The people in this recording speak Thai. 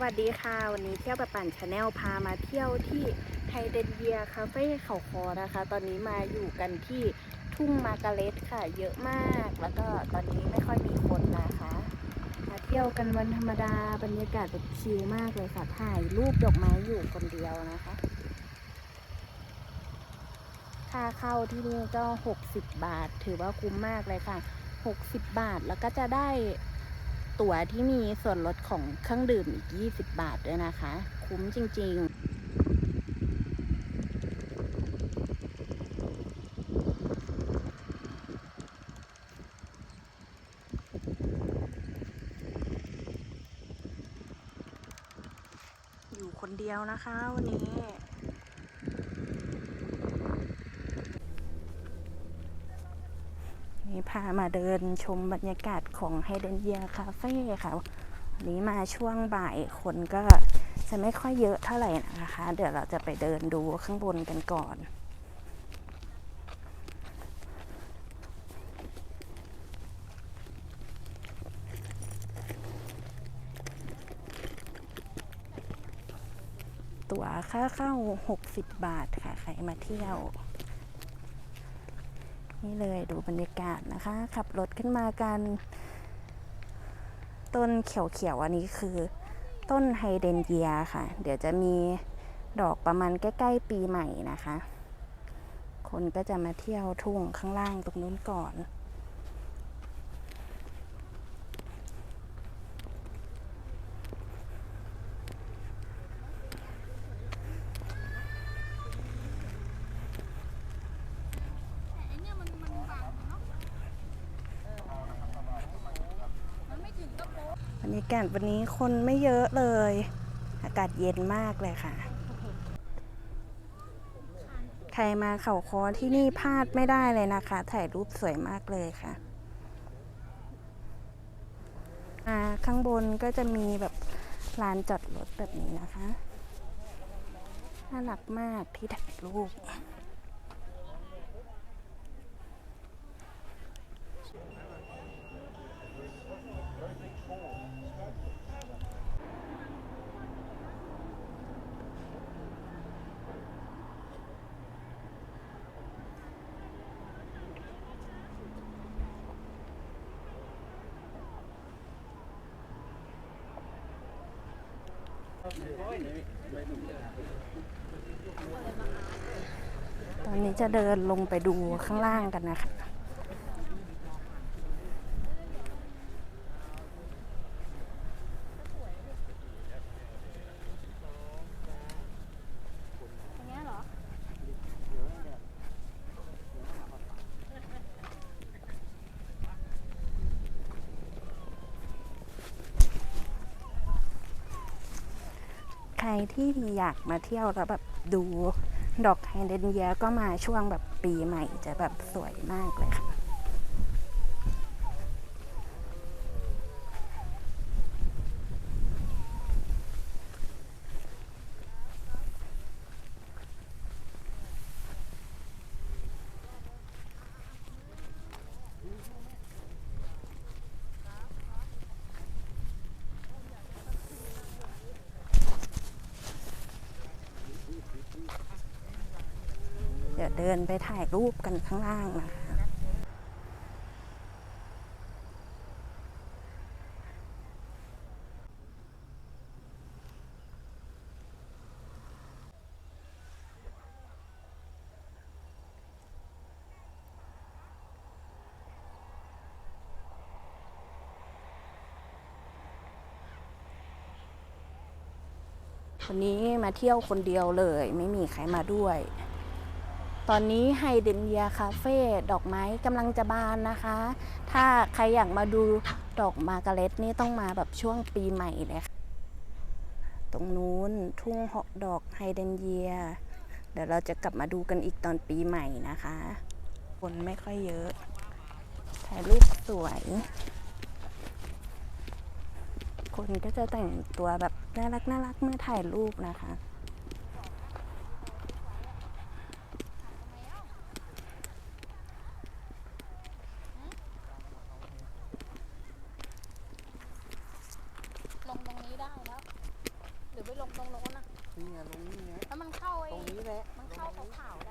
สวัสดีค่ะ วันนี้เที่ยวแบบปั่นชาแนลพามาเที่ยวที่ไฮเดนเยียคาเฟ่เขาคอนะคะ ตอนนี้มาอยู่กันที่ทุ่งมาการเล็ตค่ะ เยอะมาก แล้วก็ตอนนี้ไม่ค่อยมีคนนะคะ มาเที่ยวกันวันธรรมดาบรรยากาศแบบชิลมากเลยค่ะ ถ่ายรูปดอกไม้อยู่คนเดียวนะคะ ค่าเข้าที่นี่ก็ 60 บาท ถือว่าคุ้มมากเลยค่ะ 60 บาทแล้วก็จะได้ ตั๋วที่มีส่วนลดของเครื่องดื่มอีก 20 บาทด้วยนะคะ คุ้มจริง ๆอยู่คนเดียวนะคะวันนี้ นี่ พามาเดินชมบรรยากาศของไฮเดนเยียคาเฟ่ค่ะวันนี้มาช่วงบ่ายคนก็จะไม่ค่อยเยอะเท่าไหร่นะคะ เดี๋ยวเราจะไปเดินดูข้างบนกันก่อนตั๋วค่าเข้า 60 บาทค่ะ ใครมาเที่ยว นี่เลยดูบรรยากาศนะคะ ขับรถขึ้นมากัน ต้นเขียวๆอันนี้คือ ต้นไฮเดนเยียค่ะ เดี๋ยวจะมีดอกประมาณใกล้ ๆ ปีใหม่นะคะ คนก็จะมาเที่ยวทุ่งข้างล่างตรงนู้นก่อน รรยากาศวันนี้คนไม่เยอะเลย อากาศเย็นมากเลยค่ะ ใครมาเขาคอที่นี่พลาดไม่ได้เลยนะคะ ถ่ายรูปสวยมากเลยค่ะอ่าข้างบนก็จะมีแบบลานจอดรถแบบนี้นะคะ น่ารักมากที่ถ่ายรูป ตอนนี้จะเดินลงไปดูข้างล่างกันนะคะ ที่อยากมาเที่ยวแล้วแบบดูดอกไฮเดรนเยียก็มาช่วงแบบปีใหม่จะแบบสวยมากเลยค่ะ เดินไปถ่ายรูปกันข้างล่างนะคะวันนี้มาเที่ยวคนเดียวเลย ไม่มีใครมาด้วย ตอนนี้ไฮเดนเยียคาเฟ่ดอกไม้กำลังจะบานนะคะ ถ้าใครอยากมาดูดอกมาการเร็ตนี่ต้องมาแบบช่วงปีใหม่เลยค่ะตรงนู้นทุ่งหอกดอกไฮเดนเยีย เดี๋ยวเราจะกลับมาดูกันอีกตอนปีใหม่นะคะ คนไม่ค่อยเยอะ ถ่ายรูปสวย คนก็จะแต่งตัวแบบน่ารักน่ารักเมื่อถ่ายรูปนะคะ ลงตรงนี้ได้แล้ว นี่ไงตรงนี้ไงแล้วมันเข้าไอ้ตรงนี้แหละมันเข้าขาวๆ